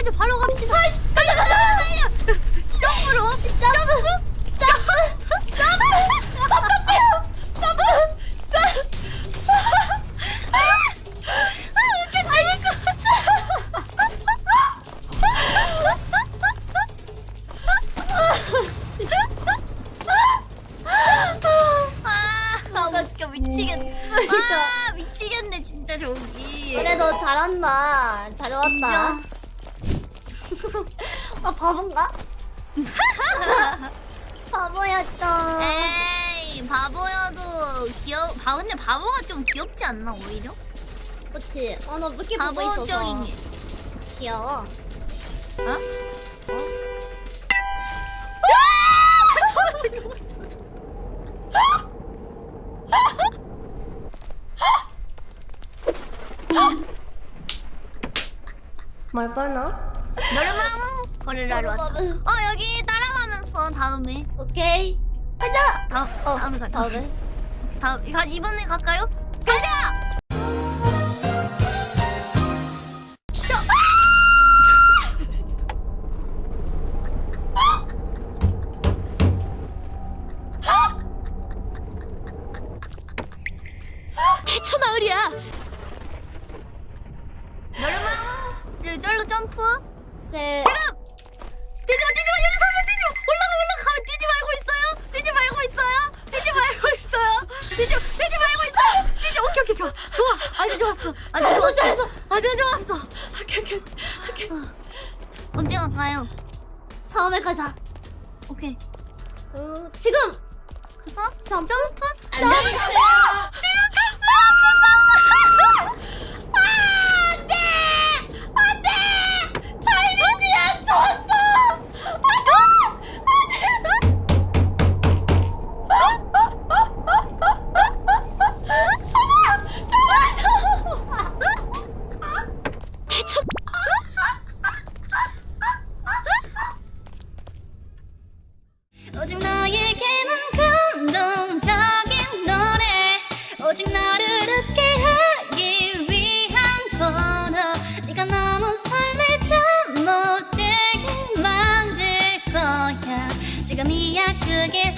이제 바로 갑시다. 가자 가자 가자. 점프로. 점프. 점프. 점프. 어떡해요. 점프. 점프. 아, 이렇게 달릴 것 아, 아 웃겨 미치겠네. 아, 미치겠네 진짜 저기. 그래 너 잘한다. 잘 왔다. 아 바본가? 바보였다. 에이 바보여도 귀여. 바 근데 바보가 좀 귀엽지 않나 오히려? 그치? 어너 이렇게 있어서 바보적인 게. 귀여워. 어? 말 빨나? 노르마무 거르라로 왔다. 어 여기 따라가면서 다음에 오케이. 가자. 다음 어 다음에 가 다음에. 다음 가 이번에 갈까요? 가자. 저 대처 마을이야. 노르마무 그 절로 점프. 세. 지금! 뛰지 마 뛰지 마 여기서 한번 뛰지 마! 올라가 올라가! 뛰지 말고 있어요? 뛰지 말고 있어요? 뛰지 말고 있어요? 뛰지 뛰지 말고 있어요? 뛰지 오케이 오케이 좋아. 좋아. 아주 좋았어. 아주 잘했어, 잘했어. 아주 좋았어. 오케이 오케이 오케이. 언제 갈까요? 다음에 가자. 오케이. 어, 지금. 가서 점프. 점프! 점프. 오직 너에게만 감동적인 노래 오직 너를 웃게 하기 위한 번호. 네가 너무 설레져 못 되게 만들 거야. 지금이야 그게